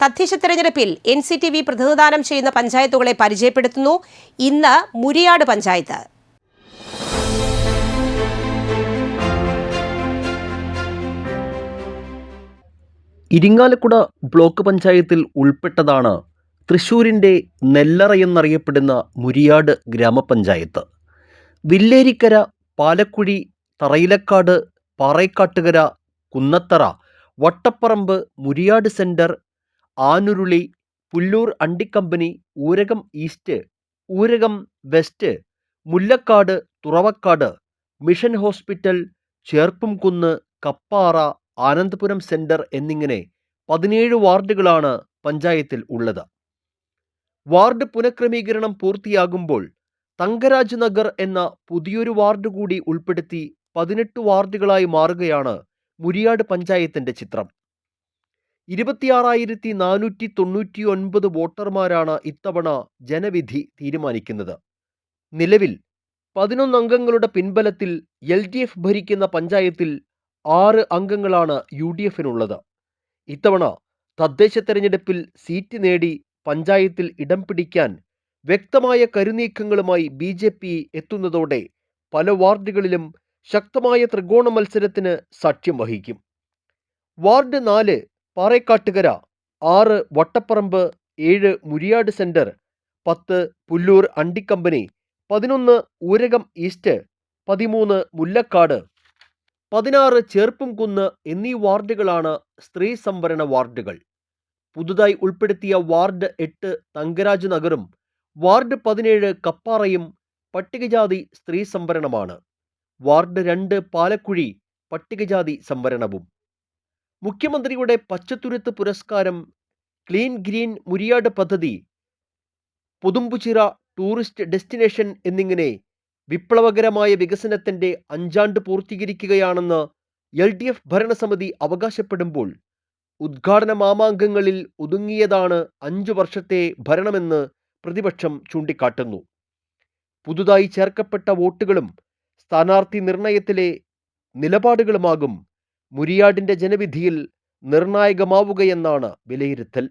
തദ്ദേശ തെരഞ്ഞെടുപ്പിൽ N C T V പ്രതിനിധാനം ചെയ്യുന്ന പഞ്ചായത്തുകളെ പരിചയപ്പെടുത്തുന്നു. ഇന്ന് മുരിയാട് പഞ്ചായത്ത്. ഇരിങ്ങാലക്കുട ബ്ലോക്ക് പഞ്ചായത്തിൽ ഉൾപ്പെട്ടതാണ് തൃശൂരിന്റെ നെല്ലറ എന്നറിയപ്പെടുന്ന മുരിയാട് ഗ്രാമപഞ്ചായത്ത്. Villerikkara Palakkuzhi Tharayilakkad Paraykkattukara Kunnathara Vattaparambu Muriyad centre Anurulli Pullur അണ്ടിക്കമ്പനി Oorakam east Oorakam west Mullakkad Thuravakkad mission hospital Cherppumkunnu Kappara Anandapuram centre എന്നിങ്ങനെ പതിനേഴ് വാർഡുകളാണ് പഞ്ചായത്തിൽ ഉള്ളത്. വാർഡ് പുനഃക്രമീകരണം പൂർത്തിയാകുമ്പോൾ തങ്കരാജ് നഗർ എന്ന പുതിയൊരു വാർഡ് കൂടി ഉൾപ്പെടുത്തി പതിനെട്ട് വാർഡുകളായി മാറുകയാണ് മുരിയാട് പഞ്ചായത്തിന്റെ ചിത്രം. ഇരുപത്തിയാറായിരത്തി നാനൂറ്റി തൊണ്ണൂറ്റി ഒൻപത് വോട്ടർമാരാണ് ഇത്തവണ ജനവിധി തീരുമാനിക്കുന്നത്. നിലവിൽ പതിനൊന്ന് അംഗങ്ങളുടെ പിൻബലത്തിൽ എൽ ഡി എഫ് ഭരിക്കുന്ന പഞ്ചായത്തിൽ ആറ് അംഗങ്ങളാണ് യു ഡി എഫിനുള്ളത്. ഇത്തവണ തദ്ദേശ തെരഞ്ഞെടുപ്പിൽ സീറ്റ് നേടി പഞ്ചായത്തിൽ ഇടം പിടിക്കാൻ വ്യക്തമായ കരുനീക്കങ്ങളുമായി ബി ജെ പി എത്തുന്നതോടെ പല വാർഡുകളിലും ശക്തമായ ത്രികോണ മത്സരത്തിന് സാക്ഷ്യം വഹിക്കും. വാർഡ് നാല് പാറേക്കാട്ടുകര ആറ് വട്ടപ്പറമ്പ് ഏഴ് മുരിയാട് സെന്റർ പത്ത് പുല്ലൂർ അണ്ടിക്കമ്പനി പതിനൊന്ന് ഊരകം ഈസ്റ്റ് പതിമൂന്ന് മുല്ലക്കാട്. പതിനാറ് ചേർപ്പുംകുന്ന് എന്നീ വാർഡുകളാണ് സ്ത്രീ സംവരണ വാർഡുകൾ. പുതുതായി ഉൾപ്പെടുത്തിയ വാർഡ് എട്ട് തങ്കരാജ് നഗറും വാർഡ് പതിനേഴ് കപ്പാറയും പട്ടികജാതി സ്ത്രീ സംവരണമാണ്. വാർഡ് രണ്ട് പാലക്കുഴി പട്ടികജാതി സംവരണവും. മുഖ്യമന്ത്രിയുടെ പച്ചത്തുരുത്ത് പുരസ്കാരം ക്ലീൻ ഗ്രീൻ മുരിയാട് പദ്ധതി പുതുമ്പുചിറ ടൂറിസ്റ്റ് ഡെസ്റ്റിനേഷൻ എന്നിങ്ങനെ വിപ്ലവകരമായ വികസനത്തിന്റെ അഞ്ചാണ്ട് പൂർത്തീകരിക്കുകയാണെന്ന് എൽ ഡി എഫ് ഭരണസമിതി അവകാശപ്പെടുമ്പോൾ ഉദ്ഘാടന മാമാങ്കങ്ങളിൽ ഒതുങ്ങിയതാണ് അഞ്ചു വർഷത്തെ ഭരണമെന്ന് പ്രതിപക്ഷം ചൂണ്ടിക്കാട്ടുന്നു. പുതുതായി ചേർക്കപ്പെട്ട വോട്ടുകളും സ്ഥാനാർത്ഥി നിർണയത്തിലെ നിലപാടുകളുമാകും മുരിയാടിന്റെ ജനവിധിയിൽ നിർണായകമാവുകയെന്നാണ് വിലയിരുത്തൽ.